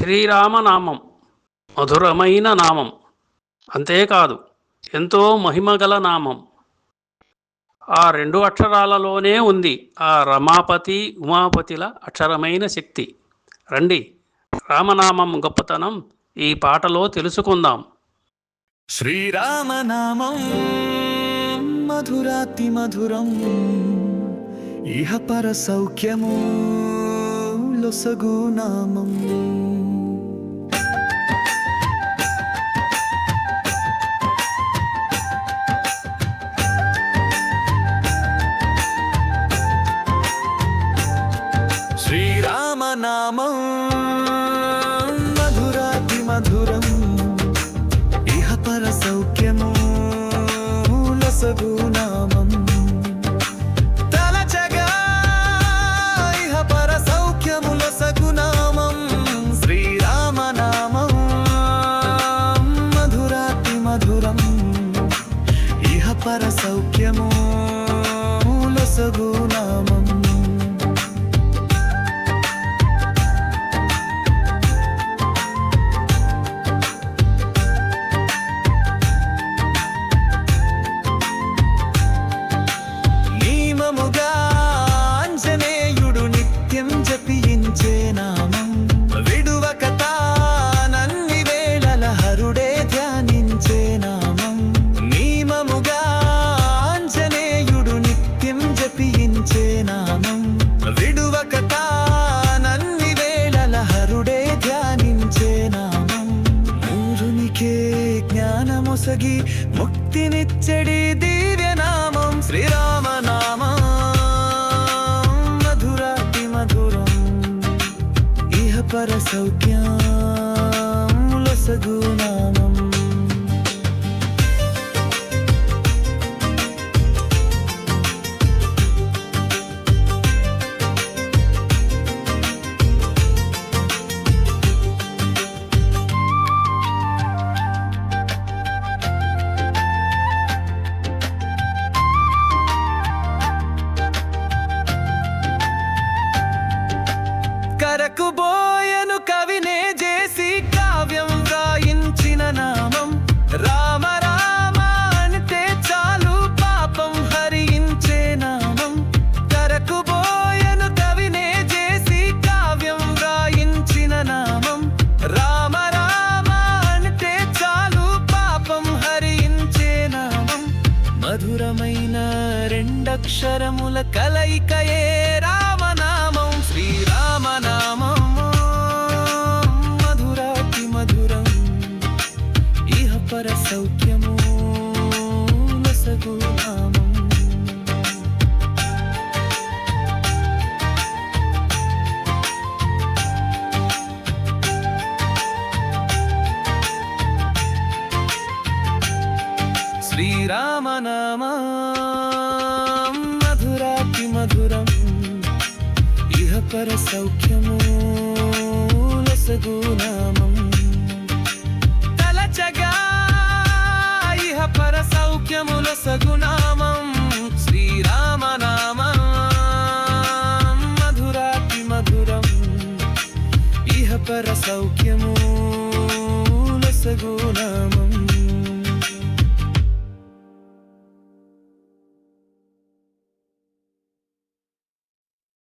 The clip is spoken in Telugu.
శ్రీరామనామం మధురమైన నామం. అంతేకాదు ఎంతో మహిమగల నామం. ఆ రెండు అక్షరాలలోనే ఉంది ఆ రమాపతి ఉమాపతిల అక్షరమైన శక్తి. రండి రామనామం గొప్పతనం ఈ పాటలో తెలుసుకుందాం. శ్రీరామనామం మధురాతి మధురం ఇహ పర సౌఖ్యము. లొసగు నామం. శ్రీరామనామం. పరసౌఖ్యము పర సౌఖ్యము లసగు నామం జ్ఞానమొసగి ముక్తినిచ్చడి దివ్యనామం శ్రీరామనామం. మధురాతి మధురం ఇహ పర సౌఖ్యం లొసగు మధురమైన రెండక్షరముల కలయికయే రామనామం శ్రీరామనామం మధురాతి మధురం ఇహ పర సౌఖ్యము లసగు శ్రీరామనామా. మధురాతి మధురం. ఇహ పర సౌఖ్యము లసగునామం. తలచగా ఇహ పర సౌఖ్యము లసగునామం. నామం శ్రీరామనామా. మధురాతి మధురం. ఇహ పర సౌఖ్యము లసగునామం.